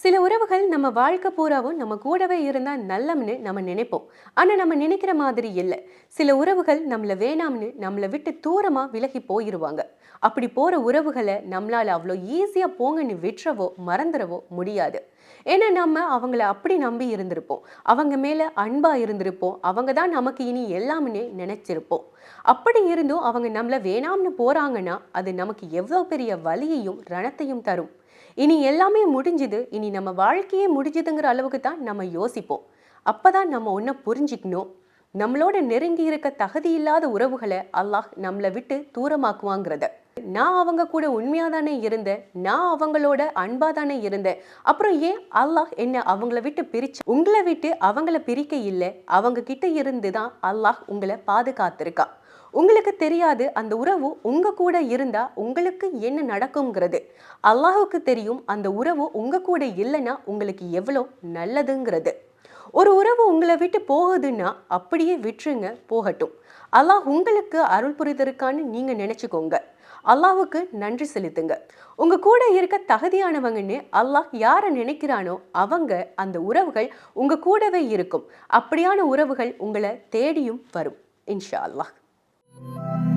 சில உறவுகள் நம்ம வாழ்க்கை பூராவும் நம்ம கூடவே இருந்தா நல்லம்னு நம்ம நினைப்போம். ஆனா நம்ம நினைக்கிற மாதிரி இல்லை. சில உறவுகள் நம்மள வேணாம்னு நம்மளை விட்டு தூரமா விலகி போயிருவாங்க. அப்படி போற உறவுகளை நம்மளால அவ்வளோ ஈஸியா போங்கன்னு விட்டுறவோ மறந்துடவோ முடியாது. ஏன்னா நம்ம அவங்கள அப்படி நம்பி இருந்திருப்போம். அவங்க மேல அன்பா இருந்திருப்போம். அவங்க தான் நமக்கு இனி எல்லாம்னு நினைச்சிருப்போம். அப்படி இருந்தும் அவங்க நம்மள வேணாம்னு போறாங்கன்னா அது நமக்கு எவ்வளோ பெரிய வலியையும் ரணத்தையும் தரும். இனி எல்லாமே முடிஞ்சுது. இனி நம்ம வாழ்க்கையே முடிஞ்சுதுங்கிற அளவுக்கு தான் நம்ம யோசிப்போம். அப்போதான் நம்ம ஒன்றை புரிஞ்சுக்கணும். நம்மளோட நெருங்கி இருக்க தகுதி இல்லாத உறவுகளை அல்லாஹ் நம்மளை விட்டு தூரமாக்குவாங்கிறத. நான் அவங்க கூட உண்மையாக தானே இருந்தேன். நான் அவங்களோட அன்பாக தானே இருந்தேன். அப்புறம் ஏன் அல்லாஹ் என்ன அவங்கள விட்டு பிரிச்சு உங்களை விட்டு அவங்கள பிரிக்க இல்லை? அவங்க கிட்ட இருந்து தான் அல்லாஹ் உங்களை பாதுகாத்திருக்கான் உங்களுக்கு தெரியாது அந்த உறவு உங்க கூட இருந்தா உங்களுக்கு என்ன நடக்குங்கிறது அல்லாஹுக்கு தெரியும் அந்த உறவு உங்க கூட இல்லைன்னா உங்களுக்கு எவ்வளோ நல்லதுங்கிறது. ஒரு உறவு உங்களை விட்டு போகுதுன்னா அப்படியே விட்டுருங்க போகட்டும். அல்லாஹ் உங்களுக்கு அருள் புரிதற்கான்னு நீங்க நினைச்சுக்கோங்க. அல்லாஹுக்கு நன்றி செலுத்துங்க. உங்க கூட இருக்க தகுதியானவங்கன்னு அல்லாஹ் யாரை நினைக்கிறானோ அவங்க அந்த உறவுகள் உங்க கூடவே இருக்கும். அப்படியான உறவுகள் உங்களை தேடியும் வரும் இன்ஷா அல்லாஹ். Thank you.